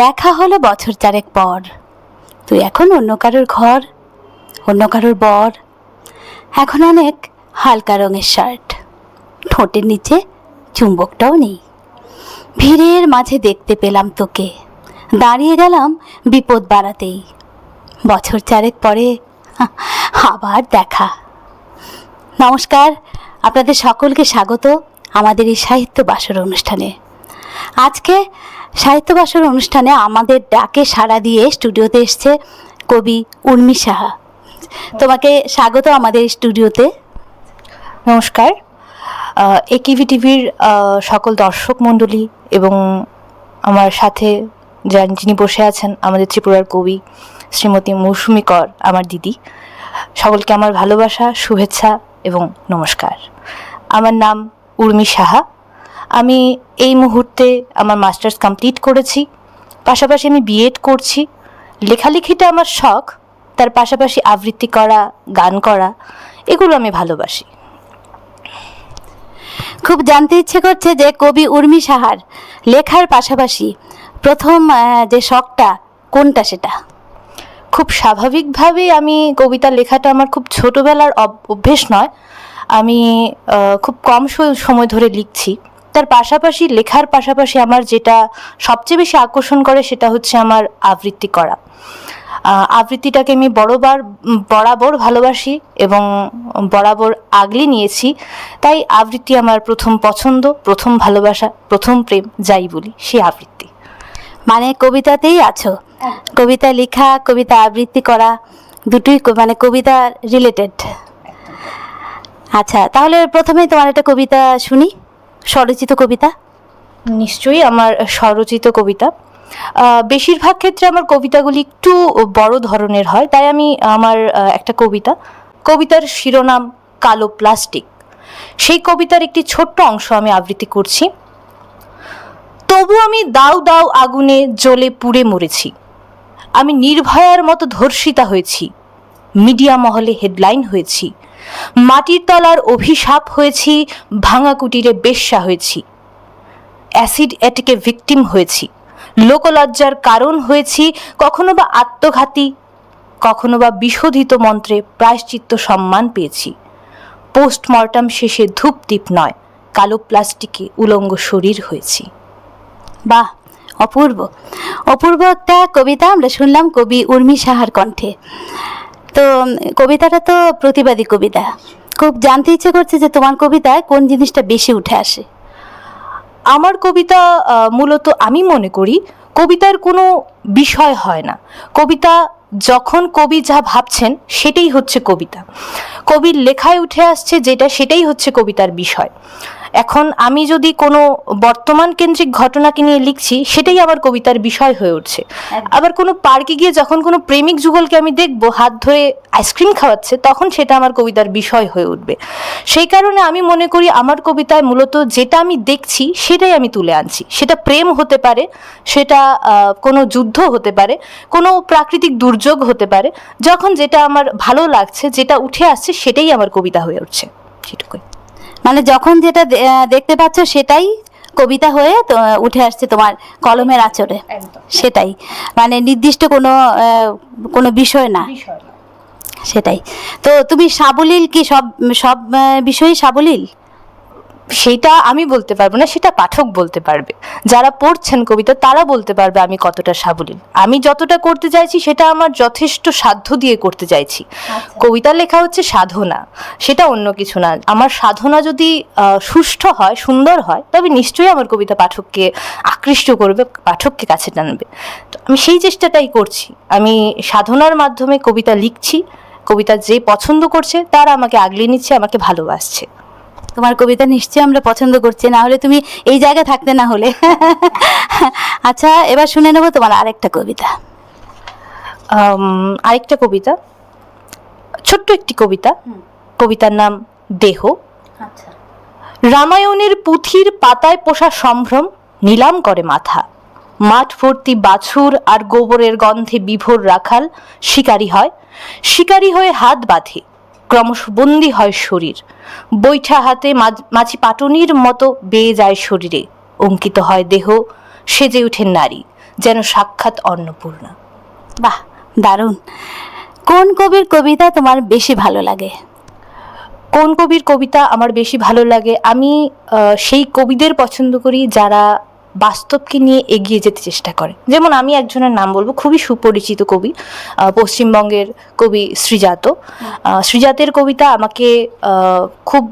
দেখা হলো বছর চারেক পর। তুই এখন অন্য কারোর ঘর, অন্য কারোর বর, এখন অনেক হালকা রঙের শার্ট। ঠোঁটের নিচে চুম্বকটাও নেই। ভিড়ের মাঝে দেখতে পেলাম তোকে। দাঁড়িয়ে গেলাম বিপদ বাড়াতেই। বছর চারেক পরে আবার দেখা। নমস্কার, আপনাদের সকলকে স্বাগত আমাদের এই সাহিত্য বাসর অনুষ্ঠানে। আজকে সাহিত্য বাসর অনুষ্ঠানে আমাদের ডাকে সাড়া দিয়ে স্টুডিওতে এসছে কবি উর্মি সাহা। তোমাকে স্বাগত আমাদের স্টুডিওতে। নমস্কার। একিভি টিভির সকল দর্শক মণ্ডলী এবং আমার সাথে যান যিনি বসে আছেন, আমাদের ত্রিপুরার কবি শ্রীমতী মৌসুমী কর আমার দিদি। সকলকে আমার ভালোবাসা, শুভেচ্ছা এবং নমস্কার। আমার নাম উর্মি সাহা। আমি এই মুহূর্তে আমার মাস্টার্স কমপ্লিট করেছি পাশাপাশি আমি বিএড করছি। লেখালেখিটা আমার শখ তার পাশাপাশি আবৃত্তি করা গান করা এগুলো আমি ভালোবাসি। খুব জানতে ইচ্ছে করছে যে কবি উর্মি সাহার লেখার পাশাপাশি প্রথম যে শখটা কোনটা সেটা? খুব স্বাভাবিকভাবে আমি কবিতা লেখাটা আমার খুব ছোটবেলার অভ্যেস নয়। আমি খুব কম সময় ধরে লিখছি। তার পাশাপাশি, লেখার পাশাপাশি আমার যেটা সবচেয়ে বেশি আকর্ষণ করে সেটা হচ্ছে আমার আবৃত্তি করা। আবৃত্তিটাকে আমি বড়বার, বরাবর ভালোবাসি এবং বরাবর আগলে নিয়েছি। তাই আবৃত্তি আমার প্রথম পছন্দ, প্রথম ভালোবাসা, প্রথম প্রেম, যাই বলি, সেই আবৃত্তি। মানে কবিতাতেই আছো। কবিতা লেখা, কবিতা আবৃত্তি করা, দুটোই মানে কবিতা রিলেটেড আচ্ছা তাহলে প্রথমে তোমার একটা কবিতা শুনি। স্বরচিত কবিতা? নিশ্চয়ই আমার স্বরচিত কবিতা। বেশিরভাগ ক্ষেত্রে আমার কবিতাগুলি একটু বড় ধরনের হয়, তাই আমি আমার একটা কবিতা। কবিতার শিরোনাম কালো প্লাস্টিক। সেই কবিতার একটি ছোট্ট অংশ আমি আবৃত্তি করছি। তবু আমি দাউ দাউ আগুনে জ্বলে পুড়ে মরেছি। আমি নির্ভয়ার মতো ধর্ষিতা হয়েছি। মিডিয়া মহলে হেডলাইন হয়েছি। মাটির তলার অভিশাপ হয়েছি ভাঙা কুটিরে বেশ্যা হয়েছি। অ্যাসিড অ্যাটেকে ভিকটিম হয়েছি। লোকলজ্জার কারণ হয়েছি কখনো বা আত্মঘাতী কখনো বা বিশোধিত মন্ত্রে প্রায়শ্চিত্ত সম্মান পেয়েছি। পোস্টমর্টম শেষে ধূপদীপ নয়, কালো প্লাস্টিকে উলঙ্গ শরীর হয়েছি। বাহ, অপূর্ব। অপূর্ব একটা কবিতা আমরা শুনলাম কবি উর্মি সাহার কণ্ঠে। তো কবিতাটা তো প্রতিবাদী কবিতা। খুব জানতে ইচ্ছে করছে যে তোমার কবিতায় কোন জিনিসটা বেশি উঠে আসে। আমার কবিতা মূলত আমি মনে করি কবিতার কোনো বিষয় হয় না। কবিতা যখন কবি যা ভাবছেন সেটাই হচ্ছে কবিতা। কবির লেখায় উঠে আসছে যেটা, সেটাই হচ্ছে কবিতার বিষয়। এখন আমি যদি কোনো বর্তমান কেন্দ্রিক ঘটনাকে নিয়ে লিখছি সেটাই আমার কবিতার বিষয় হয়ে উঠছে। আবার কোনো পার্কে গিয়ে যখন কোনো প্রেমিক যুগলকে আমি দেখব হাত ধরে আইসক্রিম খাওয়াচ্ছে তখন সেটা আমার কবিতার বিষয় হয়ে উঠবে। সেই কারণে আমি মনে করি আমার কবিতায় মূলত যেটা আমি দেখছি সেটাই আমি তুলে আনছি। সেটা প্রেম হতে পারে সেটা কোনো যুদ্ধ হতে পারে কোনো প্রাকৃতিক দুর্যোগ হতে পারে যখন যেটা আমার ভালো লাগছে যেটা উঠে আসছে সেটাই আমার কবিতা হয়ে উঠছে। সেটুকুই। মানে যখন যেটা দেখতে পাচ্ছ সেটাই কবিতা হয়ে তো, উঠে আসছে তোমার কলমের আচরে সেটাই। মানে নির্দিষ্ট কোনো কোনো বিষয় না। সেটাই। তো তুমি সাবলীল কি সব সব বিষয়ই সাবলীল? সেটা আমি বলতে পারব না সেটা পাঠক বলতে পারবে। যারা পড়ছেন কবিতা তারা বলতে পারবে আমি কতটা সাবলীল। আমি যতটা করতে চাইছি সেটা আমার যথেষ্ট সাধ্য দিয়ে করতে চাইছি। কবিতা লেখা হচ্ছে সাধনা সেটা অন্য কিছু না। আমার সাধনা যদি সুষ্ঠু হয় সুন্দর হয় তবে নিশ্চয়ই আমার কবিতা পাঠককে আকৃষ্ট করবে পাঠককে কাছে টানবে। তো আমি সেই চেষ্টাটাই করছি। আমি সাধনার মাধ্যমে কবিতা লিখছি কবিতা যে পছন্দ করছে তারা আমাকে আগলে নিচ্ছে আমাকে ভালোবাসছে। তোমার কবিতা নিশ্চয়ই আমরা পছন্দ করছি না হলে তুমি এই জায়গায় থাকতে না হলে। আচ্ছা এবার শুনে নেব তোমার আরেকটা কবিতা। আরেকটা কবিতা। ছোট্ট একটি কবিতা। কবিতার নাম দেহ। আচ্ছা। রামায়ণের পুঁথির পাতায় পোষা সম্ভ্রম নিলাম করে মাথা। মাঠ ভর্তি বাছুর আর গোবরের গন্ধে বিভোর রাখাল শিকারী হয়। শিকারী হয়ে হাত বাঁধে। ক্রমশ বন্দী হয় শরীর। বৈঠা হাতে মাঝ- মাঝি পাটনির মতো বেয়ে যায় শরীরে। অঙ্কিত হয় দেহ সেজে ওঠেন নারী যেন সাক্ষাৎ অন্নপূর্ণা। বাহ দারুণ। কোন কবির কবিতা তোমার বেশি ভালো লাগে? কোন কবির কবিতা আমার বেশি ভালো লাগে? আমি সেই কবিদের পছন্দ করি যারা বাস্তবকে নিয়ে এগিয়ে যেতে চেষ্টা করে। যেমন আমি একজনের নাম বলব, খুবই সুপরিচিত কবি পশ্চিমবঙ্গের কবি শ্রীজাত শ্রীজাতের কবিতা আমাকে খুব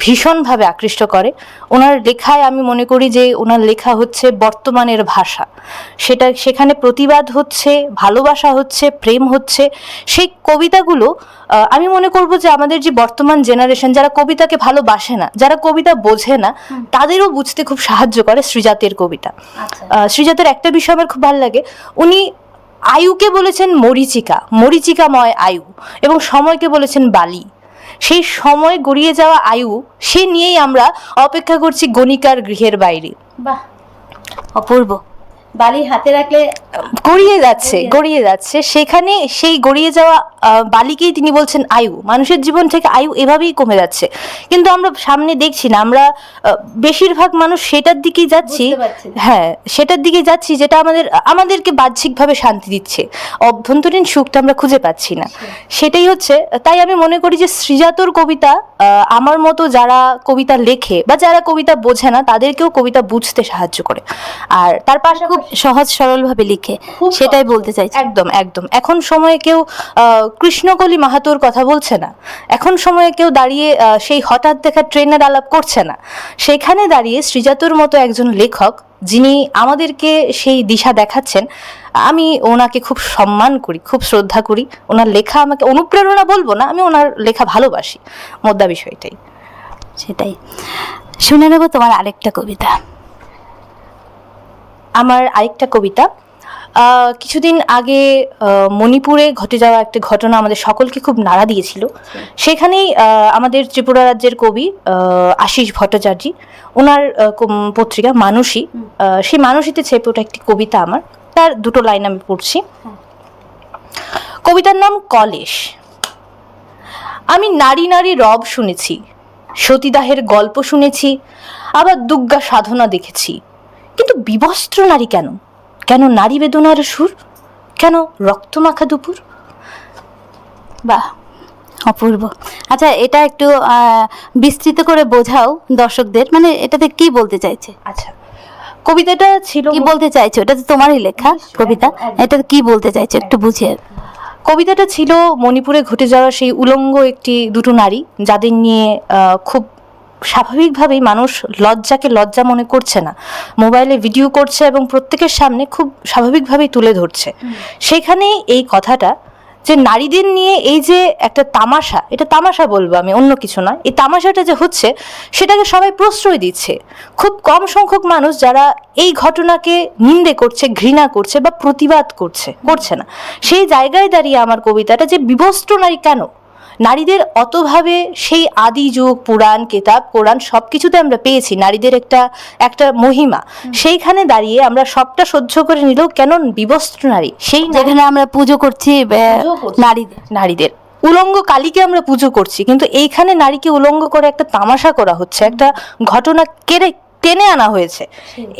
ভীষণভাবে আকৃষ্ট করে। ওনার লেখায় আমি মনে করি যে ওনার লেখা হচ্ছে বর্তমানের ভাষা। সেটা, সেখানে প্রতিবাদ হচ্ছে, ভালোবাসা হচ্ছে, প্রেম হচ্ছে। সেই কবিতাগুলো আমি মনে করব যে আমাদের যে বর্তমান জেনারেশন যারা কবিতাকে ভালোবাসে না যারা কবিতা বোঝে না তাদেরও বুঝতে খুব সাহায্য করে শ্রীজাতের কবিতা। শ্রীজাতের একটা বিষয় আমার খুব ভালো লাগে। উনি আয়ুকে বলেছেন মরিচিকা মরিচিকাময় আয়ু এবং সময়কে বলেছেন বালি। সেই সময় গড়িয়ে যাওয়া আয়ু সে নিয়েই আমরা অপেক্ষা করছি গণিকার গৃহের বাইরে। বাহ। অপূর্ব। বালি হাতে রাখলে গড়িয়ে যাচ্ছে। গড়িয়ে যাচ্ছে। সেখানে সেই গড়িয়ে যাওয়া বালিকেই তিনি বলছেন আয়ু। মানুষের জীবন থেকে আয়ু এভাবেই কমে যাচ্ছে। কিন্তু আমরা সামনে দেখছি না আমরা বেশিরভাগ মানুষ সেটার দিকেই যাচ্ছি। হ্যাঁ সেটার দিকে যাচ্ছি যেটা আমাদের আমাদেরকে বাহ্যিকভাবে শান্তি দিচ্ছে। অভ্যন্তরীণ সুখটা আমরা খুঁজে পাচ্ছি না। সেটাই হচ্ছে তাই আমি মনে করি যে শ্রীজাতর কবিতা আমার মতো যারা কবিতা লেখে বা যারা কবিতা বোঝে না তাদেরকেও কবিতা বুঝতে সাহায্য করে। আর তার পাশে খুব সহজ সরলভাবে লিখে সেটাই বলতে চাই একদম একদম। এখন সময়ে কেউ কৃষ্ণকলি মাহাতোর কথা বলছে না। এখন সময়ে কেউ দাঁড়িয়ে সেই হঠাৎ দেখা ট্রেনের আলাপ করছে না। সেখানে দাঁড়িয়ে শ্রীজাতুর মতো একজন লেখক যিনি আমাদেরকে সেই দিশা দেখাচ্ছেন আমি ওনাকে খুব সম্মান করি খুব শ্রদ্ধা করি। ওনার লেখা আমাকে অনুপ্রেরণা বলব না আমি ওনার লেখা ভালোবাসি মোদ্দা বিষয়টাই। সেটাই। শুনে নেব তোমার আরেকটা কবিতা। আমার আরেকটা কবিতা কিছুদিন আগে মণিপুরে ঘটে যাওয়া একটা ঘটনা আমাদের সকলকে খুব নাড়া দিয়েছিল। সেখানেই আমাদের ত্রিপুরা রাজ্যের কবি আশিস ভট্টাচার্য ওনার পত্রিকা আহ, সেই মানুষীতে ছেপে ওটা একটি কবিতা আমার। তার দুটো লাইন আমি পড়ছি। কবিতার নাম কলেশ। আমি নারী নারী রব শুনেছি সতীদাহের গল্প শুনেছি আবার দুর্গা সাধনা দেখেছি। কিন্তু বিবস্ত্র নারী কেন? কেন নারী বেদনার সুর? কেন রক্তমাখা দুপুর? বাহ অপূর্ব। আচ্ছা এটা একটু বিস্তৃত করে বোঝাও দর্শকদের। মানে এটাতে কি বলতে চাইছে? আচ্ছা কবিতাটা ছিল কি বলতে চাইছো? এটা তো তোমারই লেখা কবিতা। এটা কি বলতে চাইছো? একটু বুঝিয়ে কবিতাটা ছিল মণিপুরে ঘটে যাওয়া সেই উলঙ্গ একটি দুটো নারী যাদের নিয়ে খুব স্বাভাবিকভাবেই মানুষ লজ্জাকে লজ্জা মনে করছে না। মোবাইলে ভিডিও করছে এবং প্রত্যেকের সামনে খুব স্বাভাবিকভাবেই তুলে ধরছে। সেখানে এই কথাটা যে নারীদের নিয়ে এই যে একটা তামাশা এটা তামাশা বলব আমি অন্য কিছু না এই তামাশাটা যে হচ্ছে সেটাকে সবাই প্রশ্রয় দিচ্ছে। খুব কম সংখ্যক মানুষ যারা এই ঘটনাকে নিন্দে করছে ঘৃণা করছে বা প্রতিবাদ করছে করছে না। সেই জায়গায় দাঁড়িয়ে আমার কবিতাটা যে বিবস্ত্র নারী কেন? নারীদের অতভাবে সেই আদি যুগ পুরাণ কেতাব কোরআন সব কিছুতে আমরা পেয়েছি নারীদের একটা একটা মহিমা। সেইখানে দাঁড়িয়ে আমরা সবটা সহ্য করে নিলেও কেন বিবস্ত্র নারী? সেই যেখানে আমরা পুজো করছি নারীদের। নারীদের। উলঙ্গ কালীকে আমরা পুজো করছি কিন্তু এইখানে নারীকে উলঙ্গ করে একটা তামাশা করা হচ্ছে একটা ঘটনা কেড়ে টেনে আনা হয়েছে।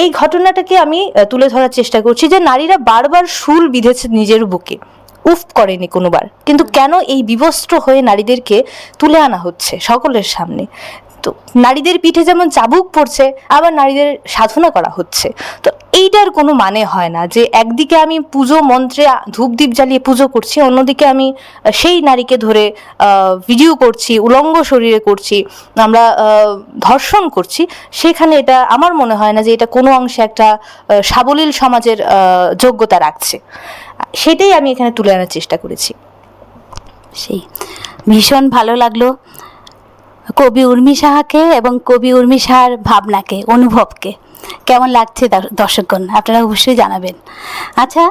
এই ঘটনাটাকে আমি তুলে ধরার চেষ্টা করছি যে নারীরা বারবার শুল বিঁধেছে নিজের বুকে। উফ করেনি কোনোবার। কিন্তু কেন এই বিবস্ত্র হয়ে নারীদেরকে তুলে আনা হচ্ছে সকলের সামনে? তো নারীদের পিঠে যেমন চাবুক পড়ছে, আবার নারীদের সাধনা করা হচ্ছে। তো এইটার কোনো মানে হয় না যে একদিকে আমি পুজো মন্ত্রে ধূপ ধূপদীপ জ্বালিয়ে পুজো করছি, অন্যদিকে আমি সেই নারীকে ধরে ভিডিও করছি, উলঙ্গ শরীরে করছি, আমরা ধর্ষণ করছি। সেখানে এটা আমার মনে হয় না যে এটা কোনো অংশে একটা সাবলীল সমাজের যোগ্যতা রাখছে। সেটাই আমি এখানে তুলে আনার চেষ্টা করেছি। সেই। ভীষণ ভালো লাগল। কবি উর্মি সাহাকে এবং কবি উর্মি সাহার ভাবনাকে, অনুভবকে। কেমন লাগছে দর- দর্শকগণ? আপনারা অবশ্যই জানাবেন। আচ্ছা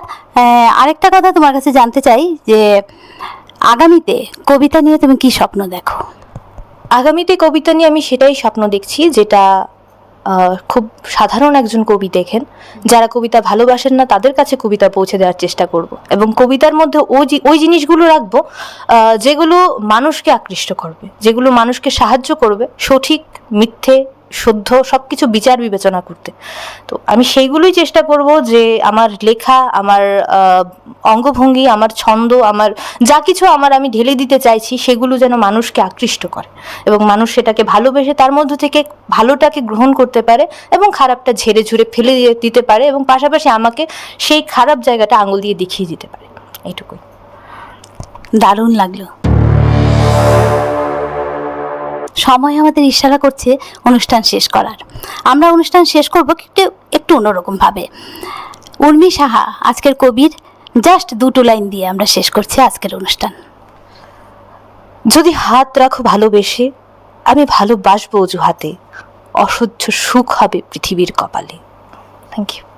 আরেকটা কথা তোমার কাছে জানতে চাই যে, আগামীতে কবিতা নিয়ে তুমি কি স্বপ্ন দেখো? আগামীতে কবিতা নিয়ে আমি সেটাই স্বপ্ন দেখছি, যেটা খুব সাধারণ একজন কবি দেখেন। যারা কবিতা ভালোবাসেন না, তাদের কাছে কবিতা পৌঁছে দেওয়ার চেষ্টা করব। এবং কবিতার মধ্যে ওই ওই জিনিসগুলো রাখব যেগুলো মানুষকে আকৃষ্ট করবে, যেগুলো মানুষকে সাহায্য করবে সঠিক, মিথ্যে শুদ্ধ সব কিছু বিচার বিবেচনা করতে। তো আমি সেইগুলোই চেষ্টা করব যে আমার লেখা, আমার অঙ্গভঙ্গি, আমার ছন্দ, আমার যা কিছু আমার আমি ঢেলে দিতে চাইছি, সেগুলো যেন মানুষকে আকৃষ্ট করে এবং মানুষ সেটাকে ভালোবেসে তার মধ্য থেকে ভালোটাকে গ্রহণ করতে পারে এবং খারাপটা ঝেড়ে ঝুড়ে ফেলে দিতে পারে এবং পাশাপাশি আমাকে সেই খারাপ জায়গাটা আঙুল দিয়ে দেখিয়ে দিতে পারে। এইটুকুই। দারুণ লাগল। সময় আমাদের ইশারা করছে অনুষ্ঠান শেষ করার। আমরা অনুষ্ঠান শেষ করব একটু একটু অন্যরকমভাবে উর্মি সাহা আজকের কবির জাস্ট দুটো লাইন দিয়ে আমরা শেষ করছি আজকের অনুষ্ঠান। যদি হাত রাখো ভালোবেসে আমি ভালোবাসবো অজুহাতে। অসহ্য সুখ হবে পৃথিবীর কপালে। Thank you